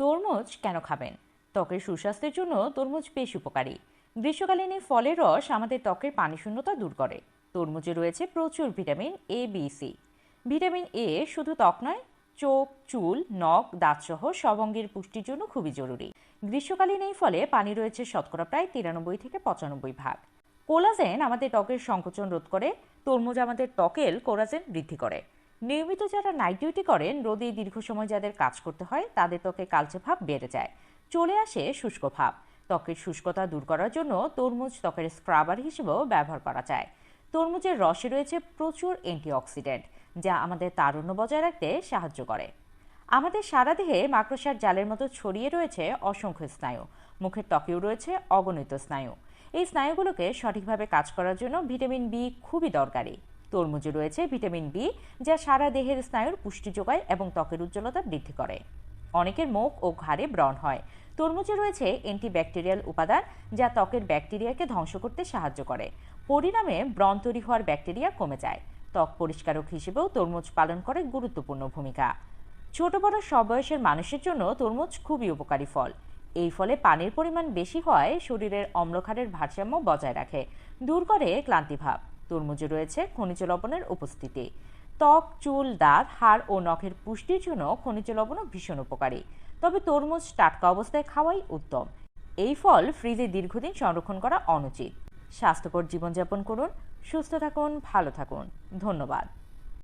তরমুজ কেন খাবেন? ত্বকের সুস্বাস্থ্যের জন্য তরমুজ বেশ উপকারী। গ্রীষ্মকালীন এই ফলের রস আমাদের ত্বকের পানি শূন্যতা দূর করে। তরমুজে রয়েছে প্রচুর vitamin A B C vitamin A শুধু ত্বক নয়, চোখ, চুল, নখ, দাঁতসহ সব অঙ্গের পুষ্টির জন্য খুবই জরুরি। গ্রীষ্মকালীন এই ফলে পানি রয়েছে শতকরা প্রায় তিরানব্বই থেকে পঁচানব্বই ভাগ। কোলাজেন আমাদের ত্বকের সংকোচন রোধ করে। তরমুজ আমাদের ত্বকের কোলাজেন বৃদ্ধি করে। নিয়মিত যারা নাইট ডিউটি করেন, রোদে দীর্ঘ সময় যাদের কাজ করতে হয়, তাদের ত্বকে কালচে ভাব বেড়ে যায়। চলে আসে শুষ্ক ভাব। ত্বকের শুষ্কতা দূর করার জন্য তরমুজ ত্বকের স্ক্রাবার হিসেবেও ব্যবহার করা যায়। তরমুজের রসে রয়েছে প্রচুর অ্যান্টিঅক্সিডেন্ট যা আমাদের তারুণ্য বজায় রাখতে সাহায্য করে। আমাদের সারা দেহে মাকড়সার জালের মতো ছড়িয়ে রয়েছে অসংখ্য স্নায়ু। মুখের ত্বকেও রয়েছে অগণিত স্নায়ু। এই স্নায়ুগুলোকে সঠিকভাবে কাজ করার জন্য ভিটামিন বি খুবই দরকারি। তরমুজে রয়েছে ভিটামিন বি যা সারা দেহের স্নায়ুর পুষ্টি যোগায় এবং ত্বকের উজ্জ্বলতা বৃদ্ধি করে। অনেকের মুখ ও ঘাড়ে ব্রণ হয়। তরমুজে রয়েছে অ্যান্টিব্যাকটেরিয়াল উপাদান, যা ত্বকের ব্যাকটেরিয়াকে ধ্বংস করতে সাহায্য করে। পরিণামে ব্রণ তৈরি হওয়ার ব্যাকটেরিয়া কমে যায়। ত্বক পরিষ্কারক হিসেবেও তরমুজ পালন করে গুরুত্বপূর্ণ ভূমিকা। ছোট বড় সব বয়সের মানুষের জন্য তরমুজ খুবই উপকারী ফল। এই ফলে পানির পরিমাণ বেশি হওয়ায় শরীরের অম্লক্ষারের ভারসাম্য বজায় রাখে, দূর করে ক্লান্তিভাব তরমুজে রয়েছে খনিজ লবণের উপস্থিতি। ত্বক, চুল, দাঁত, হাড় ও নখের পুষ্টির জন্য খনিজ লবণও ভীষণ উপকারী। তবে তরমুজ টাটকা অবস্থায় খাওয়াই উত্তম। এই ফল ফ্রিজে দীর্ঘদিন সংরক্ষণ করা অনুচিত। স্বাস্থ্যকর জীবনযাপন করুন, সুস্থ থাকুন, ভালো থাকুন। ধন্যবাদ।